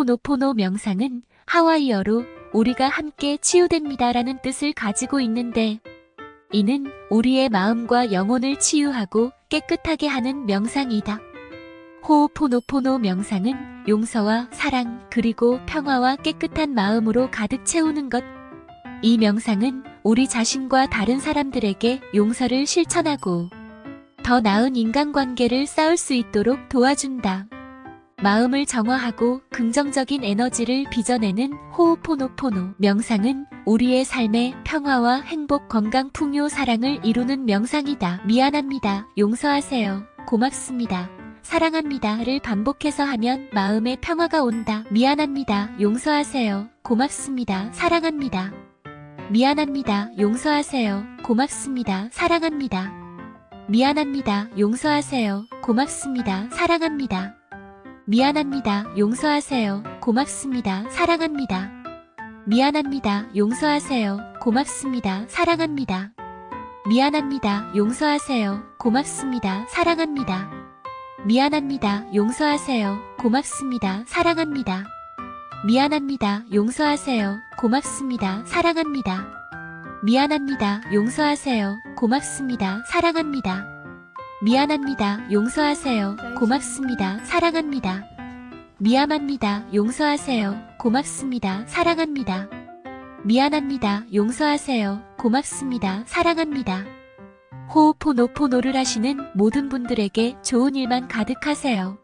호오포노포노 명상은 하와이어로 우리가 함께 치유됩니다라는 뜻을 가지고 있는데 이는 우리의 마음과 영혼을 치유하고 깨끗하게 하는 명상이다. 호오포노포노 명상은 용서와 사랑 그리고 평화와 깨끗한 마음으로 가득 채우는 것. 이 명상은 우리 자신과 다른 사람들에게 용서를 실천하고 더 나은 인간관계를 쌓을 수 있도록 도와준다. 마음을 정화하고 긍정적인 에너지를 빚어내는 호우포노포노 명상은 우리의 삶의 평화와 행복, 건강, 풍요, 사랑을 이루는 명상이다. 미안합니다. 용서하세요. 고맙습니다. 사랑합니다를 반복해서 하면 마음의 평화가 온다. 미안합니다. 용서하세요. 고맙습니다. 사랑합니다. 미안합니다. 용서하세요. 고맙습니다. 사랑합니다. 미안합니다. 용서하세요. 고맙습니다. 사랑합니다. 미안합니다. 용서하세요. 고맙습니다. 사랑합니다. 미안합니다. 용서하세요. 고맙습니다. 사랑합니다. 미안합니다. 용서하세요. 고맙습니다. 사랑합니다. 미안합니다. 용서하세요. 고맙습니다. 사랑합니다. 미안합니다. 용서하세요. 고맙습니다. 사랑합니다. 미안합니다. 용서하세요. 고맙습니다. 사랑합니다. 미안합니다. 용서하세요. 고맙습니다. 사랑합니다. 미안합니다. 용서하세요. 고맙습니다. 사랑합니다. 미안합니다. 용서하세요. 고맙습니다. 사랑합니다. 호오포노포노를 하시는 모든 분들에게 좋은 일만 가득하세요.